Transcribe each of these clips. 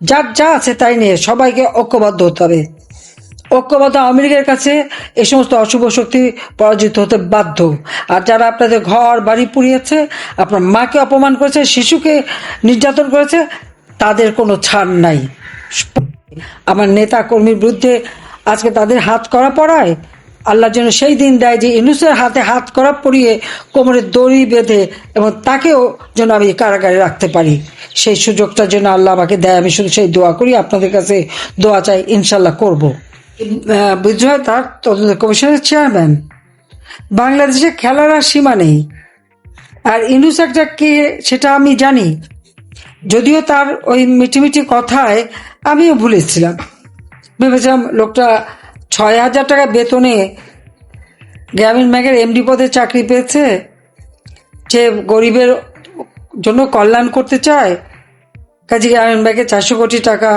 যার যা আছে তাই নিয়ে সবাইকে ঐক্যবদ্ধ হতে হবে। ঐক্যবদ্ধ আওয়ামী কাছে এ সমস্ত অশুভ শক্তি পরাজিত হতে বাধ্য। আর যারা আপনাদের ঘর, বাড়ি পুড়িয়েছে, আপনার মাকে অপমান করেছে, শিশুকে নির্যাতন করেছে, তাদের কোনো ছাড় নাই। আমার নেতা কর্মীর বিরুদ্ধে আজকে তাদের হাত করা পড়ায় আল্লাহ যেন সেই দিন দেয় যে ইনুসের হাতে হাত করা পরিয়ে কোমরে দড়ি বেঁধে এবং তাকেও যেন আমি কারাগারে রাখতে পারি। সেই সুযোগটার জন্য আল্লাহ আমাকে দেয়। আমি শুধু সেই দোয়া করি। আপনাদের কাছে দোয়া চাই ইনশাল্লাহ করব। বিজয় তার তদন্ত কমিশনের চেয়ারম্যান। বাংলাদেশে খেলার আর সীমা নেই। আর ইনুস একটা কে সেটা আমি জানি। যদিও তার ওই মিটিমিটি কথায় আমিও ভুলেছিলাম ভেবেছিলাম লোকটা ছয় হাজার টাকা বেতনে গ্রামীণ ব্যাংকের এমডি পদে চাকরি পেয়েছে। যে গরিবের জন্য কল্যাণ করতে চায় কাজে গ্রামীণ ব্যাংকে চারশো কোটি টাকা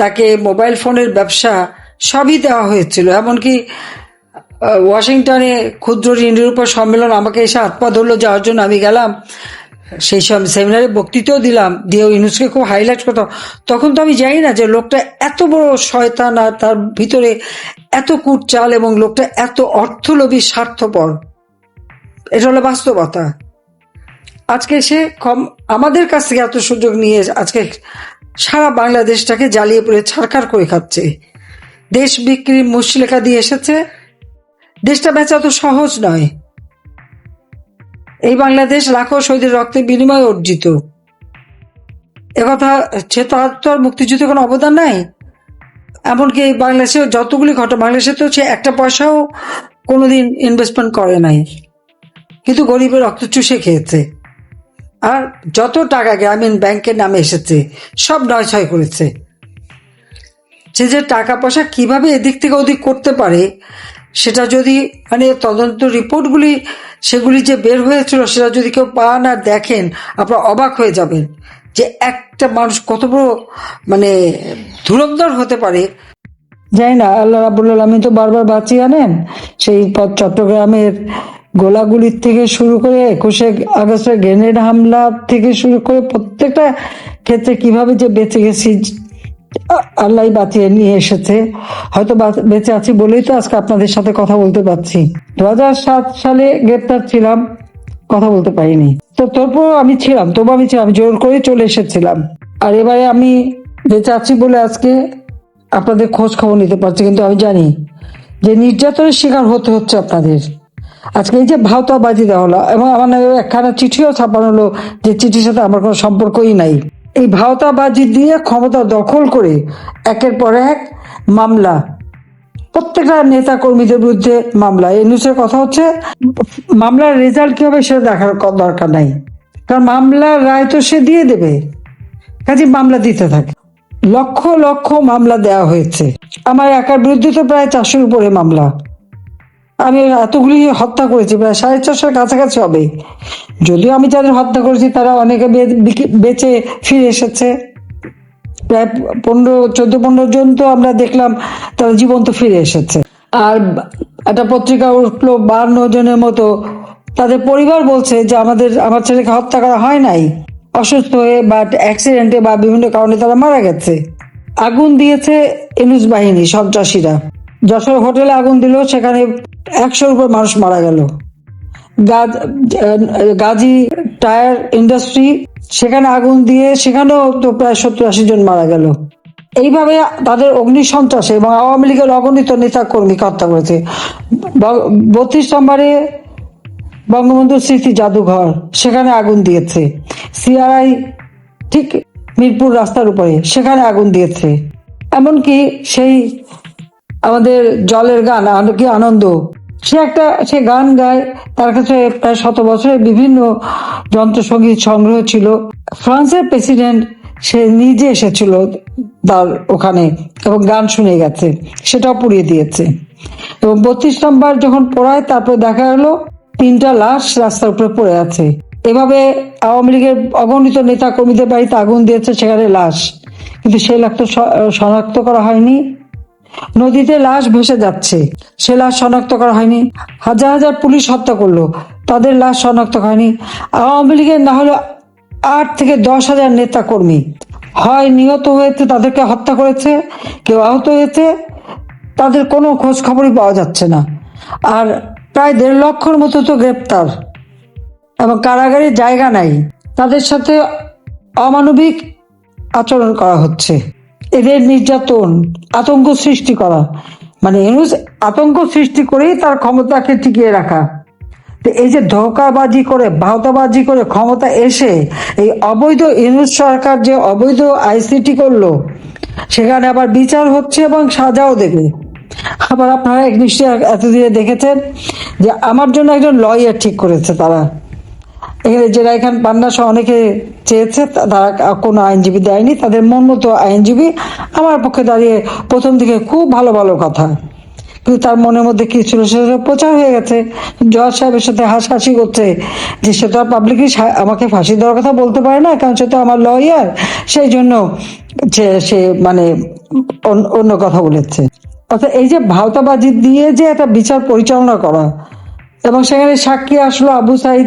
তাকে মোবাইল ফোনের ব্যবসা সবই দেওয়া হয়েছিল। এমনকি ওয়াশিংটনে ক্ষুদ্র ঋণ নিরূপণ সম্মেলন আমাকে এসে হাত পা ধরলো, যাওয়ার জন্য আমি গেলাম। সেই সব সেমিনারে বক্তৃতাও দিলাম দিয়ে ইউনুসকে খুব হাইলাইট করতাম। তখন তো আমি জানি না যে লোকটা এত বড় শয়তান আর তার ভিতরে এত কুটচাল এবং লোকটা এত অর্থলোভী, স্বার্থপর। এটা হলো বাস্তবতা। আজকে সে কম আমাদের কাছ থেকে এত সুযোগ নিয়ে আজকে সারা বাংলাদেশটাকে জ্বালিয়ে পড়ে ছাড়খাড় করে খাচ্ছে। দেশ বিক্রির মুশলেখা দিয়ে এসেছে। দেশটা বেচা তো সহজ নয়। এই বাংলাদেশ লাখো শহীদের রক্তের বিনিময়ে অর্জিত। একথা সে তো আর তো আর মুক্তিযুদ্ধে কোনো অবদান নাই? এমনকি এই বাংলাদেশে যতগুলি ঘটনা, বাংলাদেশে তো সে একটা পয়সাও কোনোদিন ইনভেস্টমেন্ট করে নাই। কিন্তু গরিবের রক্ত চুষে খেয়েছে। আর যত টাকা গ্রামীণ ব্যাংকের নামে এসেছে, সব নয় ছয় করেছে। সে যে টাকা পয়সা কীভাবে এদিক থেকে ওদিক করতে পারে, সেটা যদি মানে তদন্ত রিপোর্টগুলি সেগুলি যে বের হয়েছিল, সেটা যদি কেউ পান আর দেখেন, আপনারা অবাক হয়ে যাবেন যে একটা মানুষ কত বড় মানে ধুরন্ধর হতে পারে। যাই না, আল্লাহ রাবুল আলমী তো বারবার বাঁচিয়ে আনেন। সেই পথ চট্টগ্রামের গোলাগুলির থেকে শুরু করে একুশে আগস্টের গ্রেনেড হামলা থেকে শুরু করে প্রত্যেকটা ক্ষেত্রে কীভাবে যে বেঁচে গেছি আল্লাহ বাঁচিয়ে নিয়ে এসেছে। হয়তো বাঁচ- আছি বলেই তো আজকে আপনাদের সাথে কথা বলতে পারছি। দু হাজার সাত সালে গ্রেপ্তার ছিলাম, কথা বলতে পারিনি। তো তারপর আমি ছিলাম তবু আমি ছিলাম জোর করে চলে এসেছিলাম। আর এবারে আমি বেঁচে আছি বলে আজকে আপনাদের খোঁজ খবর নিতে পারছি, কিন্তু আমি জানি যে নির্যাতনের শিকার হতে হচ্ছে আপনাদের। আজকে এই যে ভাওতাবাজি দেওয়া হলো, এবং আমার একখানা চিঠিও ছাপানো হলো যে চিঠির সাথে আমার কোনো সম্পর্কই নাই। এই ভাওতাবাজি দিয়ে ক্ষমতা দখল করে একের পর এক মামলা। প্রত্যেকটা নেতা কর্মীদের বিরুদ্ধে মামলা। এই নিউজের কথা হচ্ছে, মামলার রেজাল্ট কি হবে সেটা দেখার দরকার নাই। কারণ মামলার রায় তো সে দিয়ে দেবে। কাজে মামলা দিতে থাকে। লক্ষ লক্ষ মামলা দেওয়া হয়েছে। আমার একার বিরুদ্ধে তো প্রায় চারশোর উপরে মামলা। আমি এতগুলি হত্যা করেছি, প্রায় সাড়ে চারশোর কাছাকাছি হবে। যদিও আমি যাদের হত্যা করেছি, তারা অনেকে বেঁচে ফিরে এসেছে। প্রায় পনেরো, চোদ্দ, পনেরো জন তো আমরা দেখলাম, তারা জীবন্ত ফিরে এসেছে। আর একটা পত্রিকা উঠল বান্ন জনের মতো। তাদের পরিবার বলছে যে, আমাদের, আমার ছেলেকে হত্যা করা হয় নাই। অসুস্থ হয়ে বা অ্যাক্সিডেন্টে বা বিভিন্ন কারণে তারা মারা গেছে। আগুন দিয়েছে এনুজ বাহিনী, সন্ত্রাসীরা। যশোর হোটেলে আগুন দিল, সেখানে একশোর উপর মানুষ মারা গেল। গাজ- টায়ার ইন্ডাস্ট্রি, সেখানে আগুন দিয়ে সেখানেও তো প্রায় সত্তর আশি জন মারা গেল। এইভাবে তাদের অগ্নি সন্ত্রাসে এবং আওয়ামী লীগের অগণিত নেতা কর্মীকে হত্যা করেছে। বত্রিশ নম্বরে বঙ্গবন্ধু স্মৃতি জাদুঘর, সেখানে আগুন দিয়েছে। সিআরআই ঠিক মিরপুর রাস্তার উপরে, সেখানে আগুন দিয়েছে। এমনকি সেই আমাদের জলের গান কি আনন্দ? সে একটা, সে গান গায়, তার কাছে প্রায় শত বছরের বিভিন্ন যন্ত্রসঙ্গীত সংগ্রহ ছিল। ফ্রান্সের প্রেসিডেন্ট, সে নিজে এসেছিল তার ওখানে এবং গান শুনে গেছে, সেটাও পুড়িয়ে দিয়েছে। এবং বত্রিশ নম্বর যখন পড়ায়, তারপরে দেখা গেলো তিনটা লাশ রাস্তার উপরে পড়ে আছে। এভাবে আওয়ামী লীগের অগণিত নেতা কর্মীদের বাড়িতে আগুন দিয়েছে, সেখানে লাশ। কিন্তু সেই লাশ তো শনাক্ত করা হয়নি। নদীতে লাশ ভেসে যাচ্ছে। সে লাশ শনাক্ত করা হয়নি। হাজার হাজার পুলিশ হত্যা করল। তাদের লাশ শনাক্ত হয়নি আওয়ামী লীগের না হলো আট থেকে দশ হাজার নেতা কর্মী হয় নিহত হয়েছে, তাদেরকে হত্যা করেছে, কেউ আহত হয়েছে, তাদের কোনো খোঁজ খবরই পাওয়া যাচ্ছে না। আর প্রায় দেড় লক্ষর মতো তো গ্রেপ্তার। এবং কারাগারে জায়গা নাই। তাদের সাথে অমানবিক আচরণ করা হচ্ছে। এদের নির্যাতন, আতঙ্ক সৃষ্টি করা। মানে ইউনুস আতঙ্ক সৃষ্টি করেই তার ক্ষমতাকে টিকিয়ে রাখা। তো এই যে ধোকাবাজি করে, ভাওতাবাজি করে ক্ষমতা এসে এই অবৈধ ইউনুস সরকার যে অবৈধ আইসিটি করল, সেখানে আবার বিচার হচ্ছে এবং সাজাও দেবে। আবার আপনারা এক নিশ্চয়ই এতদিনে দেখেছেন যে আমার জন্য একজন লয়ার ঠিক করেছে তারা। এখানে যারা এখানে পান্না সহ অনেকে চেয়েছে, তারা কোনো আইনজীবী দেয়নি, তাদের মন মতো আইনজীবী আমার পক্ষে দাঁড়িয়ে প্রথম দিকে খুব ভালো ভালো কথা। কিন্তু তার মনের মধ্যে কি ছিল সেটা প্রচার হয়ে গেছে। জজ সাহেবের সাথে হাসাহাসি করছে যে সে তো আর পাবলিকলি আমাকে ফাঁসি দেওয়ার কথা বলতে পারে না, কারণ সে তো আমার লয়ার সেই জন্য যে সে মানে অন্য কথা বলেছে। অর্থাৎ এই যে ভাওতাবাজি দিয়ে যে একটা বিচার পরিচালনা করা, এবং সেখানে সাক্ষী আসলো আবু সাইদ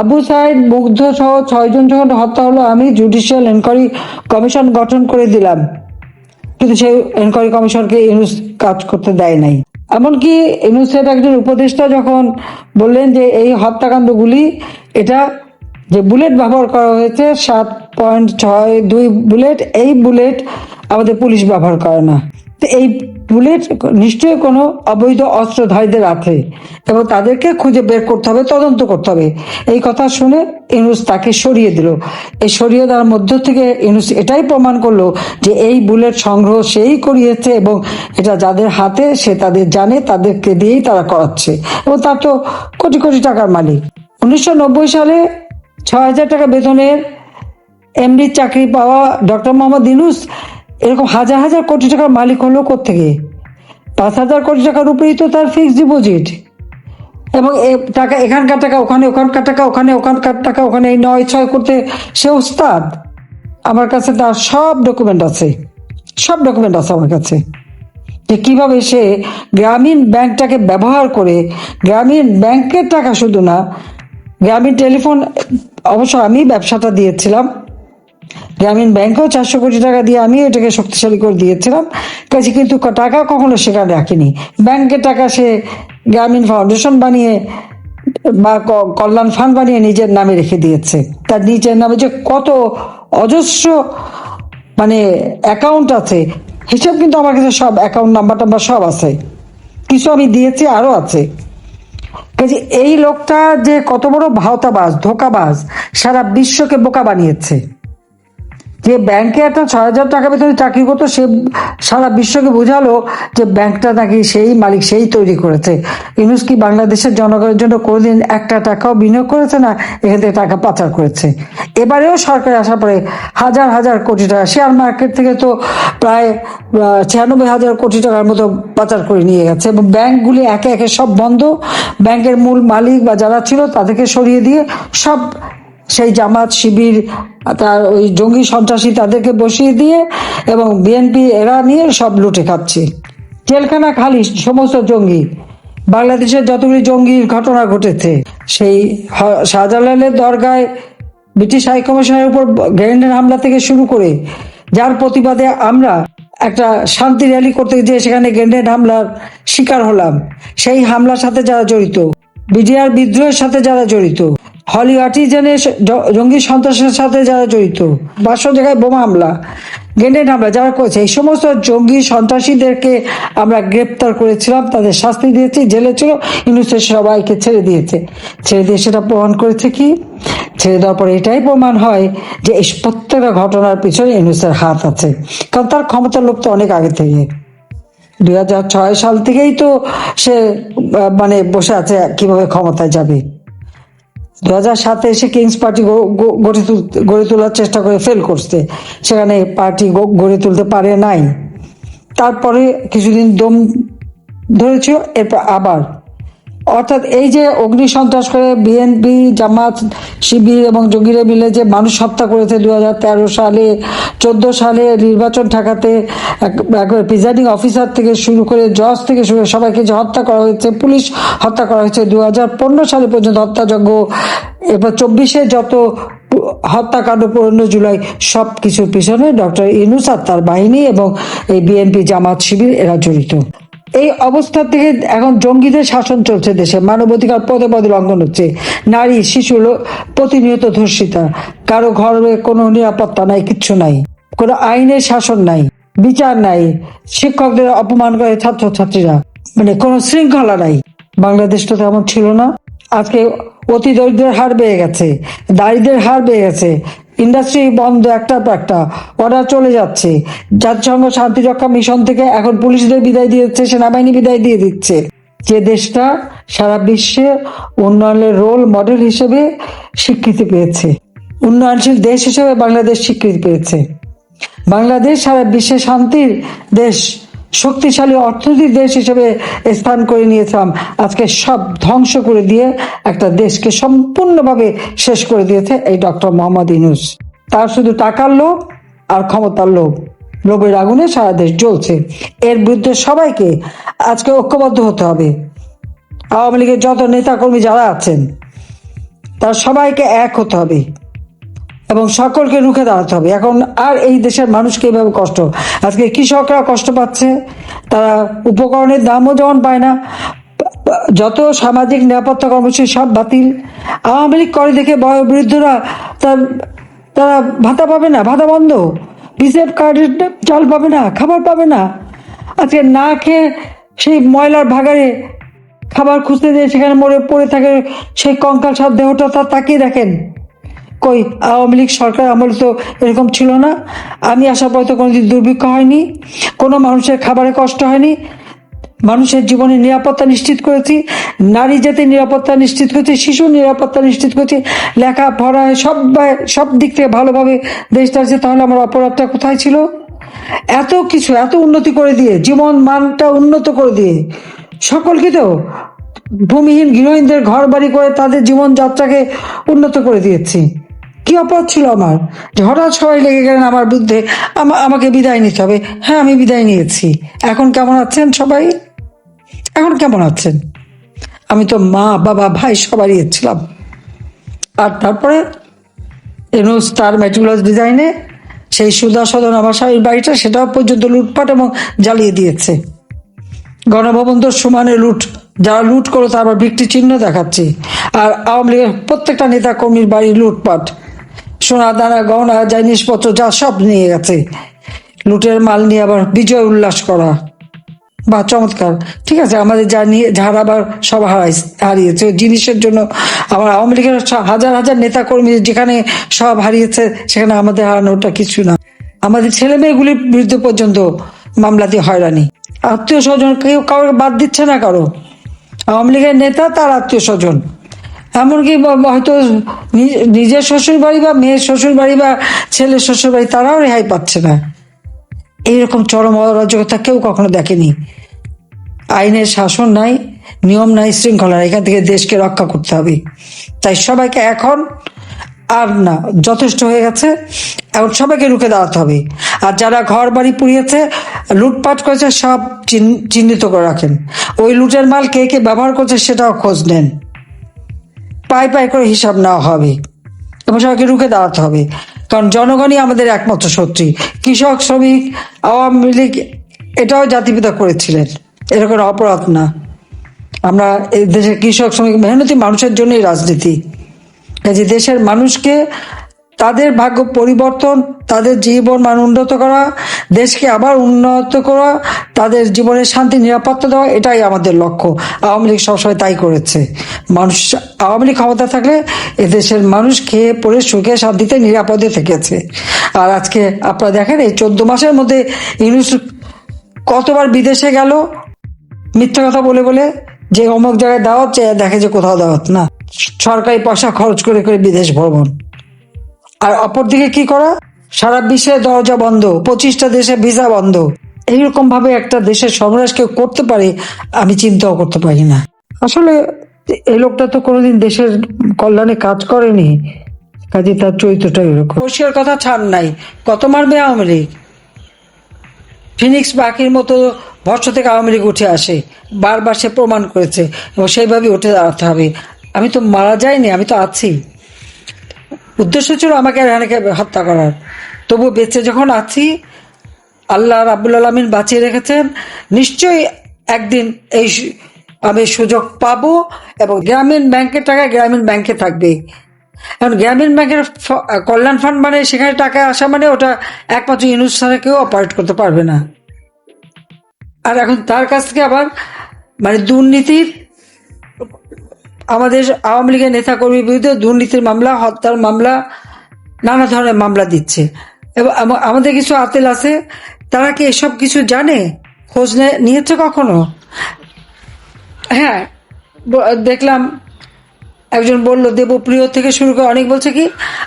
আবু সাইদ মুগ্ধ সহ ছয়জন যখন হত্যা হলো আমি জুডিশিয়াল এনকোয়ারি কমিশন গঠন করে দিলাম। কিন্তু সেই এনকোয়ারি কমিশনকে ইউনুস কাজ করতে দেয় নাই। এমনকি ইউনুসের একজন উপদেষ্টা যখন বললেন যে এই হত্যাকাণ্ডগুলি, এটা যে বুলেট ব্যবহার করা হয়েছে, সাত পয়েন্ট ছয় দুই বুলেট, এই বুলেট আমাদের পুলিশ ব্যবহার করে না। এই বুলেট নিশ্চয়ই কোনো অবৈধ অস্ত্রধারীদের আছে এবং তাদেরকে খুঁজে বের করতে হবে, তদন্ত করতে হবে। এই কথা শুনে ইনুস তাকে সরিয়ে দিল। এই সরিয়ে দেওয়ার মধ্য থেকে ইনুস এটাই প্রমাণ করল যে এই বুলেট সংগ্রহ সেই করিয়েছে এবং এটা যাদের হাতে সে তাদের জানে, তাদেরকে দিয়েই তারা করাচ্ছে। এবং তার তো কোটি কোটি টাকার মালিক। উনিশশো নব্বই সালে ছয় হাজার টাকা বেতনের এমডি চাকরি পাওয়া ডক্টর মোহাম্মদ ইনুস এরকম হাজার হাজার কোটি টাকার মালিক হলো কোথেকে পাঁচ হাজার কোটি টাকার উপরেই তো তার ফিক্সড ডিপোজিট এবং টাকা, এখানকার টাকা ওখানে, ওখানকার টাকা ওখানে, ওখানকার টাকা ওখানে, এই নয় ছয় করতে সে ওস্তাদ? আমার কাছে তার সব ডকুমেন্ট আছে। সব ডকুমেন্ট আছে আমার কাছে। যে কীভাবে সে গ্রামীণ ব্যাংকটাকে ব্যবহার করে, গ্রামীণ ব্যাংকের টাকা শুধু না, গ্রামীণ টেলিফোন, অবশ্য আমি ব্যবসাটা দিয়েছিলাম গ্রামীণ ব্যাংকেও চারশো কোটি টাকা দিয়ে আমি এটাকে শক্তিশালী করে দিয়েছিলাম। কাছে কিন্তু টাকা কখনো সেখানে রাখিনি। ব্যাংকের টাকা সে গ্রামীণ ফাউন্ডেশন বানিয়ে বা কল্যাণ ফান্ড বানিয়ে নিজের নামে রেখে দিয়েছে। তার নিজের নামে যে কত অজস্র মানে অ্যাকাউন্ট আছে, হিসাব কিন্তু আমার কাছে সব অ্যাকাউন্ট নাম্বার টাম্বার সব আছে। কিছু আমি দিয়েছি আরও আছে। কাজে এই লোকটা যে কত বড় ভাওতাবাজ, ধোকাবাজ, সারা বিশ্বকে বোকা বানিয়েছে। যে ব্যাংকে একটা ছয় হাজার টাকা বেতনে চাকরি করতো, সে সারা বিশ্বকে বোঝালো যে ব্যাংকটা নাকি সেই মালিক সেই তৈরি করেছে। ইউনুস কি বাংলাদেশের জনগণের জন্য কোনোদিন একটা টাকাও বিনিয়োগ করেছে না এখান থেকে টাকা পাচার করেছে? এবারেও সরকার আসার পরে হাজার হাজার কোটি টাকা শেয়ার মার্কেট থেকে তো প্রায় ছিয়ানব্বই হাজার কোটি টাকার মতো পাচার করে নিয়ে গেছে এবং ব্যাংকগুলি একে একে সব বন্ধ। ব্যাংকের মূল মালিক বা যারা ছিল তাদেরকে সরিয়ে দিয়ে সব সেই জামাত শিবির, তার ওই জঙ্গি সন্ত্রাসী তাদেরকে বসিয়ে দিয়ে এবং বিএনপি এরা নিয়ে সব লুটে খাচ্ছে। জেলখানা খালি, সমস্ত জঙ্গি। বাংলাদেশের যতগুলি জঙ্গির ঘটনা ঘটেছে, সেই শাহজালালের দরগায় ব্রিটিশ হাইকমিশনের উপর গ্রেনেড হামলা থেকে শুরু করে, যার প্রতিবাদে আমরা একটা শান্তি র্যালি করতে গিয়ে সেখানে গ্রেনেড হামলার শিকার হলাম। সেই হামলার সাথে যারা জড়িত, বিডিআর বিদ্রোহের সাথে যারা জড়িত হলি জ- জঙ্গি সন্ত্রাসের সাথে যারা জড়িত পাঁচশো জায়গায় বোমা হামলা, গ্রেনেড হামলা যারা করেছে, এই সমস্ত জঙ্গি সন্ত্রাসীদেরকে আমরা গ্রেপ্তার করেছিলাম, তাদের শাস্তি দিয়েছি, জেলে ছিল, ইউনুসের সবাইকে ছেড়ে দিয়েছে। ছেড়ে দিয়ে সেটা প্রমাণ করেছে কি? ছেড়ে দেওয়ার পরে এটাই প্রমাণ হয় যে এই প্রত্যেকটা ঘটনার পিছনে ইউনুসের হাত আছে, কারণ তার ক্ষমতার লোক তো অনেক আগে থেকে। দুই হাজার ছয় সাল থেকেই তো সে মানে বসে আছে কীভাবে ক্ষমতায় যাবে। দু হাজার সাতে এসে কিংস পার্টি গড়ে তুলতে গড়ে তোলার চেষ্টা করে ফেল করছে। সেখানে পার্টি গড়ে তুলতে পারে নাই। তারপরে কিছুদিন দম ধরেছ এরপর আবার অর্থাৎ এই যে অগ্নি সন্ত্রাস করে বিএনপি জামাত, শিবির এবং জঙ্গিরা মিলে যে মানুষ হত্যা করেছে দু হাজার তেরো সালে, চোদ্দ সালে নির্বাচন ঠেকাতে একবার প্রিজাইডিং অফিসার থেকে শুরু করে জজ থেকে শুরু সবাইকে যে হত্যা করা হয়েছে, পুলিশ হত্যা করা হয়েছে দু হাজার পনেরো সালে পর্যন্ত হত্যাযজ্ঞ। এবার চব্বিশে যত হত্যাকাণ্ড পনেরো জুলাই সব কিছুর পিছনে ডক্টর ইনুস আর তার বাহিনী এবং এই বিএনপি জামাত শিবির এরা জড়িত। এই অবস্থা থেকে এখন জঙ্গিদের শাসন চলছে দেশে। মানবাধিকার পদে পদে লঙ্ঘন হচ্ছে। নারী, শিশু প্রতিনিয়ত ধর্ষিতা। কারও ঘরে কোনো নিরাপত্তা নাই, কিচ্ছু নাই। কোনো আইনের শাসন নাই, বিচার নাই। শিক্ষকদের অপমান করে ছাত্রছাত্রীরা। মানে কোনো শৃঙ্খলা নাই। বাংলাদেশটা তো এমন ছিল না। আজকে অতি দরিদ্রের হার বেড়ে গেছে। দারিদ্রের হার বেড়ে গেছে। ইন্ডাস্ট্রি বন্ধ, একটা পর একটা অর্ডার চলে যাচ্ছে। জাতিসংঘ শান্তিরক্ষা মিশন থেকে এখন পুলিশদের বিদায় দিয়ে দিচ্ছে সেনাবাহিনী বিদায় দিয়ে দিচ্ছে। যে দেশটা সারা বিশ্বে উন্নয়নের রোল মডেল হিসেবে স্বীকৃতি পেয়েছে। উন্নয়নশীল দেশ হিসেবে বাংলাদেশ স্বীকৃতি পেয়েছে। বাংলাদেশ সারা বিশ্বে শান্তির দেশ। শক্তিশালী অর্থনৈতিক দেশ হিসেবে স্থান করে নিয়েছিলাম আজকে সব ধ্বংস করে দিয়ে একটা দেশকে সম্পূর্ণভাবে শেষ করে দিয়েছে এই ডক্টর মোহাম্মদ ইনুস তার শুধু টাকার লোভ আর ক্ষমতার লোভ। লোভের আগুনে সারা দেশ জ্বলছে। এর বিরুদ্ধে সবাইকে আজকে ঐক্যবদ্ধ হতে হবে। আওয়ামী লীগের যত নেতাকর্মী যারা আছেন, তার সবাইকে এক হতে হবে। এবং সকলকে রুখে দাঁড়াতে হবে। এখন আর এই দেশের মানুষকে এভাবে কষ্ট। আজকে কৃষকরা কষ্ট পাচ্ছে, তারা উপকরণের দামও যেমন পায় না, যত সামাজিক নিরাপত্তা কর্মসূচি সব বাতিল। আওয়ামী লীগ করে দেখে বয়োবৃদ্ধরা তার, তারা ভাতা পাবে না, ভাতা বন্ধ। বিসেফ কার্ডের চাল পাবে না, খাবার পাবে না। আজকে না খেয়ে সেই ময়লার ভাগারে খাবার খুঁজতে দিয়ে সেখানে মরে পড়ে থাকে সেই কঙ্কাল সার দেহটা তার তাকিয়ে দেখেন। কই, আওয়ামী লীগ সরকার আমলে তো এরকম ছিল না। আমি আসার পর তো কোনোদিন দুর্ভিক্ষ হয়নি। কোনো মানুষের খাবারে কষ্ট হয়নি। মানুষের জীবনে নিরাপত্তা নিশ্চিত করেছি। নারী জাতির নিরাপত্তা নিশ্চিত করেছি, শিশুর নিরাপত্তা নিশ্চিত করেছি। লেখাপড়ায় সব সব দিক থেকে ভালোভাবে দেশটা আছে, তাহলে আমার অপরাধটা কোথায় ছিল? এত কিছু, এত উন্নতি করে দিয়ে, জীবন মানটা উন্নত করে দিয়ে, সকলকে তো ভূমিহীন গৃহহীনদের ঘর বাড়ি করে তাদের জীবনযাত্রাকে উন্নত করে দিয়েছি। কি অপরাধ ছিল আমার? যে হঠাৎ সবাই লেগে গেলেন আমার বিরুদ্ধে, আমা- আমাকে বিদায় নিতে হবে। হ্যাঁ আমি বিদায় নিয়েছি। এখন কেমন আছেন সবাই? এখন কেমন আছেন? আমি তো মা, বাবা, ভাই সবারই ছিলাম। আর তারপরে এনুস তার মেট্রিকুলাস ডিজাইনে সেই সুদা সদন আমার স্বামীর বাড়িটা সেটাও পর্যন্ত লুটপাট এবং জ্বালিয়ে দিয়েছে। গণভবন তো সমানে লুট, যারা লুট করো তার আবার ভিত্তি চিহ্ন দেখাচ্ছে। আর আওয়ামী লীগের প্রত্যেকটা নেতা কর্মীর বাড়ি লুটপাট। সোনা, দানা, গহনা জিনিসপত্র, যা সব নিয়ে গেছে। লুটের মাল নিয়ে আবার বিজয় উল্লাস করা। বা চমৎকার। ঠিক আছে, আমাদের যা নিয়ে যারা আবার সব হারাই হারিয়েছে। জিনিসের জন্য আমার আওয়ামী লীগের হাজার হাজার নেতা কর্মী যেখানে সব হারিয়েছে, সেখানে আমাদের হারানোটা কিছু না। আমাদের ছেলে মেয়েগুলির বিরুদ্ধে পর্যন্ত মামলাতে হয়রানি। আত্মীয় স্বজন কেউ কাউকে বাদ দিচ্ছে না কারও। আওয়ামী লীগের নেতা, তার আত্মীয় স্বজন। এমনকি হয়তো নিজের শ্বশুর বাড়ি বা মেয়ের শ্বশুর বাড়ি বা ছেলের শ্বশুর বাড়ি তারাও রেহাই পাচ্ছে না। এইরকম চরম অরাজকতা কেউ কখনো দেখেনি। আইনের শাসন নাই, নিয়ম নাই, শৃঙ্খলা। এখান থেকে দেশকে রক্ষা করতে হবে। তাই সবাইকে এখন আর না, যথেষ্ট হয়ে গেছে, এখন সবাইকে রুখে দাঁড়াতে হবে। আর যারা ঘর বাড়ি পুড়িয়েছে, লুটপাট করেছে, সব চিহ্নিত করে রাখেন। ওই লুটের মাল কে কে ব্যবহার করছে, সেটাও খোঁজ নেন। পাই পাই করে হিসাব নেওয়া হবে। এবং সবাইকে রুখে দাঁড়াতে হবে। কারণ জনগণই আমাদের একমাত্র শত্রু। কৃষক, শ্রমিক, আওয়ামী লীগ, এটাও জাতিপিতা করেছিলেন। এরকম অপরাধ না। আমরা এই দেশের কৃষক, শ্রমিক, মেহনতি মানুষের জন্যই রাজনীতি। কাজে দেশের মানুষকে তাদের ভাগ্য পরিবর্তন, তাদের জীবন মান উন্নত করা, দেশকে আবার উন্নত করা, তাদের জীবনের শান্তি, নিরাপত্তা দেওয়া, এটাই আমাদের লক্ষ্য। আওয়ামী লীগ সবসময় তাই করেছে। মানুষ, আওয়ামী লীগ ক্ষমতা থাকলে এদেশের মানুষ খেয়ে পড়ে সুখে শান্তিতে, নিরাপদে থেকেছে। আর আজকে আপনারা দেখেন, এই চোদ্দ মাসের মধ্যে ইউনুস কতবার বিদেশে গেল? মিথ্যা কথা বলে বলে যে অমুক জায়গায় দাওয়াত দেখে যে কোথাও দাওয়াত। না, সরকারি পয়সা খরচ করে করে বিদেশ ভ্রমণ। আর অপরদিকে কি করা? সারা বিশ্বে দরজা বন্ধ, পঁচিশটা দেশে ভিসা বন্ধ। এইরকম ভাবে একটা দেশের সর্বনাশ কেউ করতে পারে, আমি চিন্তাও করতে পারি না। আসলে এই লোকটা তো কোনোদিন দেশের কল্যাণে কাজ করেনি, কাজে তার চরিত্রটা এরকম। পরিষ্কার কথা ছাড় নাই, কত মারবে আওয়ামী লীগ? ফিনিক্স বাকির মতো ভর্ষ থেকে আওয়ামী লীগ উঠে আসে, বারবার সে প্রমাণ করেছে, এবং সেইভাবে উঠে দাঁড়াতে হবে। আমি তো মারা যাইনি, আমি তো আছি। উদ্দেশ্য ছিল আমাকে রেহানাকে হত্যা করার। তবু বেঁচে যখন আছি, আল্লাহ রাবুল আলমিন বাঁচিয়ে রেখেছেন, নিশ্চয়ই একদিন এই আমি সুযোগ পাবো এবং গ্রামীণ ব্যাংকের টাকা গ্রামীণ ব্যাংকে থাকবে। এখন গ্রামীণ ব্যাংকের কল্যাণ ফান্ড মানে সেখানে টাকা আসা মানে ওটা একমাত্র ইউনুস কেউ অপারেট করতে পারবে না। আর এখন তার কাছ থেকে আবার মানে দুর্নীতির আমাদের আওয়ামী লীগের নেতাকর্মীর বিরুদ্ধে দুর্নীতির মামলা, হত্যার মামলা, নানা ধরনের মামলা দিচ্ছে। এবং আমাদের কিছু আতেল আছে, তারা কি এসব কিছু জানে? খোঁজ নিয়েছে কখনো? হ্যাঁ দেখলাম একজন বলল, দেবপ্রিয় থেকে শুরু করে অনেক বলছে কি,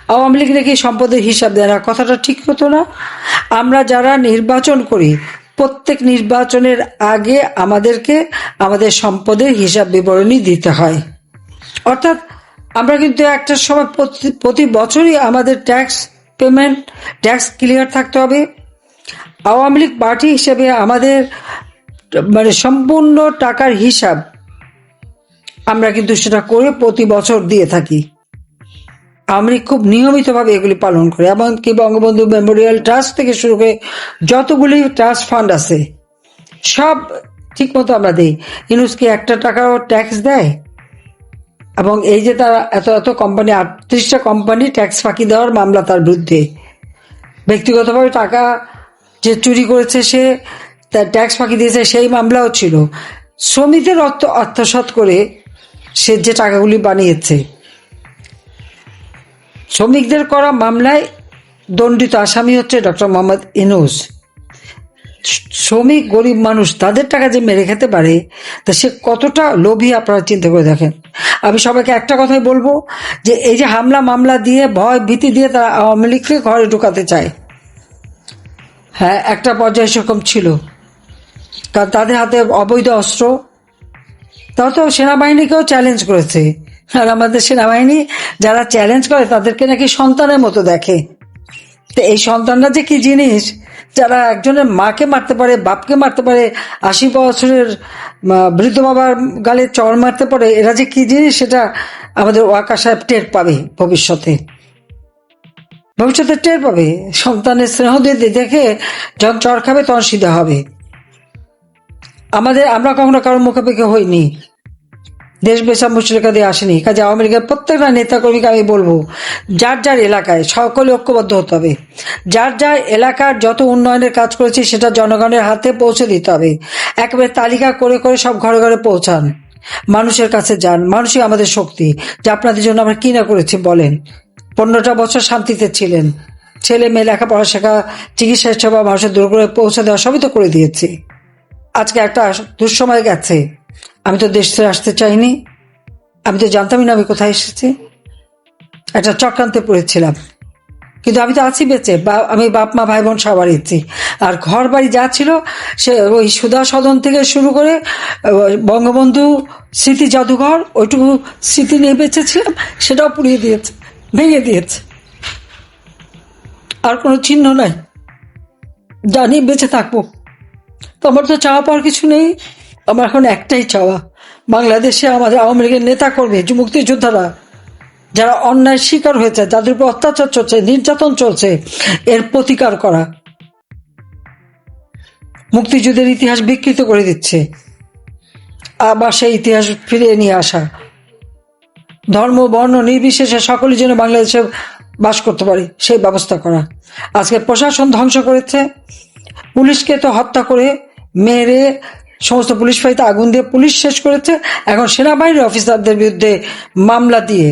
আওয়ামী লীগ নাকি সম্পদের হিসাব দেয় না। কথাটা ঠিক হতো না। আমরা যারা নির্বাচন করি, প্রত্যেক নির্বাচনের আগে আমাদেরকে আমাদের সম্পদের হিসাব বিবরণী দিতে হয়। অর্থাৎ আমরা কিন্তু একটা সময় প্রতি- বছরই আমাদের ট্যাক্স পেমেন্ট ট্যাক্স ক্লিয়ার থাকতে হবে। আওয়ামী লীগ পার্টি হিসেবে আমাদের মানে সম্পূর্ণ টাকার হিসাব আমরা কিন্তু সেটা করে প্রতি বছর দিয়ে থাকি। আমি খুব নিয়মিতভাবে এগুলি পালন করি, এমনকি বঙ্গবন্ধু মেমোরিয়াল ট্রাস্ট থেকে শুরু করে যতগুলি ট্রাস্ট ফান্ড আছে, সব ঠিক মতো আমরা দিই। ইউনুসকে একটা টাকাও ট্যাক্স দেয়? এবং এই যে তারা এত এত কোম্পানি আটত্রিশটা কোম্পানি ট্যাক্স ফাঁকি দেওয়ার মামলা তার বিরুদ্ধে। ব্যক্তিগতভাবে টাকা যে চুরি করেছে সে, তার ট্যাক্স ফাঁকি দিয়েছে সেই মামলাও ছিল। শ্রমিকদের অর্থ, আত্মসাৎ করে সে যে টাকাগুলি বানিয়েছে। শ্রমিকদের করা মামলায় দণ্ডিত আসামি হচ্ছে ডক্টর মোহাম্মদ ইনুস। শ্রমিক, গরিব মানুষ তাদের টাকা যে মেরে খেতে পারে, তা সে কতটা লোভী আপনারা চিন্তা করে দেখেন। আমি সবাইকে একটা কথাই বলব যে, এই যে হামলা মামলা দিয়ে, ভয় ভীতি দিয়ে তারা আওয়ামী লীগকে ঘরে ঢুকাতে চায়। হ্যাঁ একটা পর্যায়ে সেরকম ছিল। কারণ তাদের হাতে অবৈধ অস্ত্র। তাও তো সেনাবাহিনীকেও চ্যালেঞ্জ করেছে। আর আমাদের সেনাবাহিনী যারা চ্যালেঞ্জ করে, তাদেরকে নাকি সন্তানের মতো দেখে। তো এই সন্তানরা যে কি জিনিস? যারা একজনের মাকে মারতে পারে, বাপকে মারতে পারে, আশি বছরের বৃদ্ধ বাবার গালে চড় মারতে পারে, এরা যে কি জিনিস সেটা আমাদের ওয়াকা সাহেব টের পাবে ভবিষ্যতে। ভবিষ্যতে টের পাবে। সন্তানের স্নেহ দিয়ে দেখে যখন চড় খাবে তখন সিধা হবে। আমাদের আমরা কখনো কারোর মুখোমুখি হইনি। দেশ বেসা দিয়ে আসেনি। কাজে আওয়ামী লীগের প্রত্যেকটা নেতাকর্মীকে আমি বলব, যার যার এলাকায় সকলে ঐক্যবদ্ধ হতে হবে। যার যার এলাকার যত উন্নয়নের কাজ করেছে, সেটা জনগণের হাতে পৌঁছে দিতে হবে। একেবারে তালিকা করে করে সব ঘরে ঘরে পৌঁছান। মানুষের কাছে যান। মানুষই আমাদের শক্তি। যে আপনাদের জন্য আমরা কি না করেছি, বলেন। পনেরোটা বছর শান্তিতে ছিলেন। ছেলে মেয়ে লেখাপড়া শেখা, চিকিৎসা সেবা মানুষের দূর পৌঁছে দেওয়া সবই তো করে দিয়েছি। আজকে একটা দুঃসময় গেছে। আমি তো দেশ আসতে চাইনি। আমি তো জানতামই না আমি কোথায় এসেছি। একটা চক্রান্তে পড়েছিলাম। কিন্তু আমি তো আছি বেঁচে। বা, আমি বাপ, মা, ভাই, বোন সবার ইচ্ছি আর ঘর বাড়ি যা ছিল, সে ওই সুধা সদন থেকে শুরু করে বঙ্গবন্ধু স্মৃতি জাদুঘর, ওইটুকু স্মৃতি নিয়ে বেঁচেছিলাম, সেটাও পুড়িয়ে দিয়েছে, ভেঙে দিয়েছে। আর কোনো চিহ্ন নাই। জানি বেঁচে থাকব। তো আমার তো চাওয়া পাওয়ার কিছু নেই। আমার এখন একটাই চাওয়া, বাংলাদেশে আমাদের আওয়ামী লীগের নেতা কর্মী যে মুক্তিযোদ্ধারা যারা অন্যায় শিকার হয়েছে, যাদের উপর অত্যাচার চলছে, নির্যাতন চলছে, এর প্রতিকার করা। মুক্তিযুদ্ধের ইতিহাস বিকৃত করে দিচ্ছে। আবার সেই ইতিহাস ফিরিয়ে নিয়ে আসা। ধর্ম, বর্ণ, নির্বিশেষে সকলের জন্য বাংলাদেশে বাস করতে পারে, সেই ব্যবস্থা করা। আজকে প্রশাসন ধ্বংস করেছে, পুলিশকে তো হত্যা করে মেরে সমস্ত পুলিশ বাড়িতে আগুন দিয়ে পুলিশ শেষ করেছে। এখন সেনাবাহিনীর অফিসারদের বিরুদ্ধে মামলা দিয়ে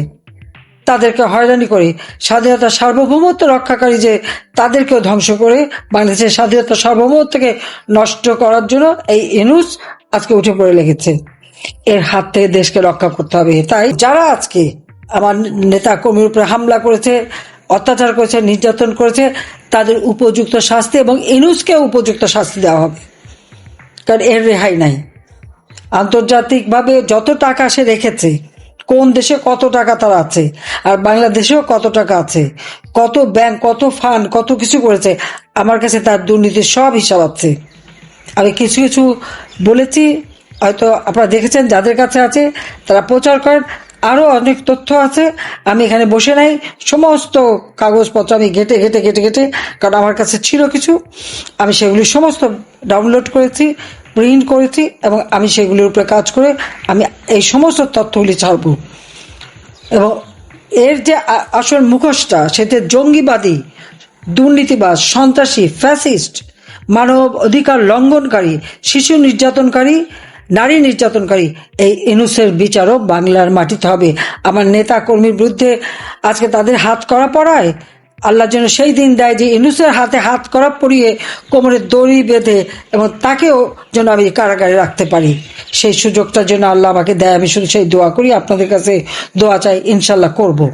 তাদেরকে হয়রানি করে স্বাধীনতা সার্বভৌমত্ব রক্ষাকারী যে তাদেরকেও ধ্বংস করে বাংলাদেশের স্বাধীনতা সার্বভৌমত্বকে নষ্ট করার জন্য এই এনুস আজকে উঠে পড়ে লেগেছে। এর হাত থেকে দেশকে রক্ষা করতে হবে তাই যারা আজকে আমার নেতা কর্মীর উপরে হামলা করেছে, অত্যাচার করেছে, নির্যাতন করেছে, তাদের উপযুক্ত শাস্তি এবং ইনুসকে উপযুক্ত শাস্তি দেওয়া হবে। কারণ এর রেহাই নাই। আন্তর্জাতিকভাবে যত টাকা সে রেখেছে, কোন দেশে কত টাকা তার আছে, আর বাংলাদেশেও কত টাকা আছে, কত ব্যাংক, কত ফান্ড, কত কিছু করেছে, আমার কাছে তার দুর্নীতির সব হিসাব আছে। আমি কিছু কিছু বলেছি, হয়তো আপনারা দেখেছেন, যাদের কাছে আছে, তারা প্রচার করেন আরও অনেক তথ্য আছে। আমি এখানে বসে নাই। সমস্ত কাগজপত্র আমি ঘেটে ঘেটে ঘেটে ঘেটে, কারণ আমার কাছে ছিল কিছু। আমি সেগুলি সমস্ত ডাউনলোড করেছি প্রিন্ট করেছি এবং আমি সেগুলির উপরে কাজ করে আমি এই সমস্ত তথ্যগুলি ছাড়ব। এবং এর যে আসল মুখোশটা সেতে জঙ্গিবাদী, দুর্নীতিবাজ, সন্ত্রাসী ফ্যাসিস্ট মানব অধিকার লঙ্ঘনকারী, শিশু নির্যাতনকারী নারী নির্যাতনকারী এই ইনুসের বিচারও বাংলার মাটিতে হবে। আমার নেতা কর্মীর বিরুদ্ধে আজকে তাদের হাত করা পড়ায় আল্লাহ যেন সেই দিন দেয় যে ইনুসের হাতে হাত করা পরিয়ে কোমরে দড়ি বেঁধে এবং তাকেও যেন আমি কারাগারে রাখতে পারি। সেই সুযোগটার জন্য আল্লাহ আমাকে দেয়। আমি শুধু সেই দোয়া করি। আপনাদের কাছে দোয়া চাই ইনশাল্লাহ করব।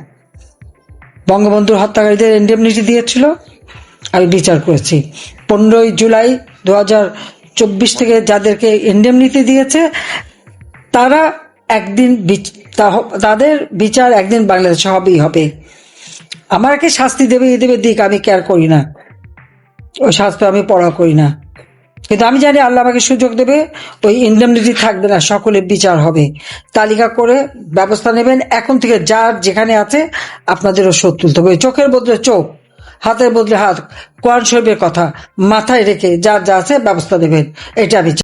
বঙ্গবন্ধুর হত্যাকারীদের ইন্ডেমনিটি দিয়েছিল। আমি বিচার করেছি। পনেরোই জুলাই দু হাজার চব্বিশ থেকে যাদেরকে ইন্ডেমনিটি দিয়েছে, তারা একদিন তাদের বিচার একদিন বাংলাদেশে হবেই হবে। আমাকে শাস্তি দেবে, এ দেবে, দিক, আমি কেয়ার করি না। ওই শাস্তি আমি পড়া করি না। কিন্তু আমি জানি আল্লাহ আমাকে সুযোগ দেবে, ওই ইন্ডেমনিটি থাকবে না, সকলের বিচার হবে। তালিকা করে ব্যবস্থা নেবেন, এখন থেকে যার যেখানে আছে, আপনাদেরও শোধ তুলতে হবে। চোখের বদলে চোখ। হাতের বদলে হাত, কোরআন শরীফের কথা মাথায় রেখে যা যা আছে ব্যবস্থা দেবেন এটা আমি।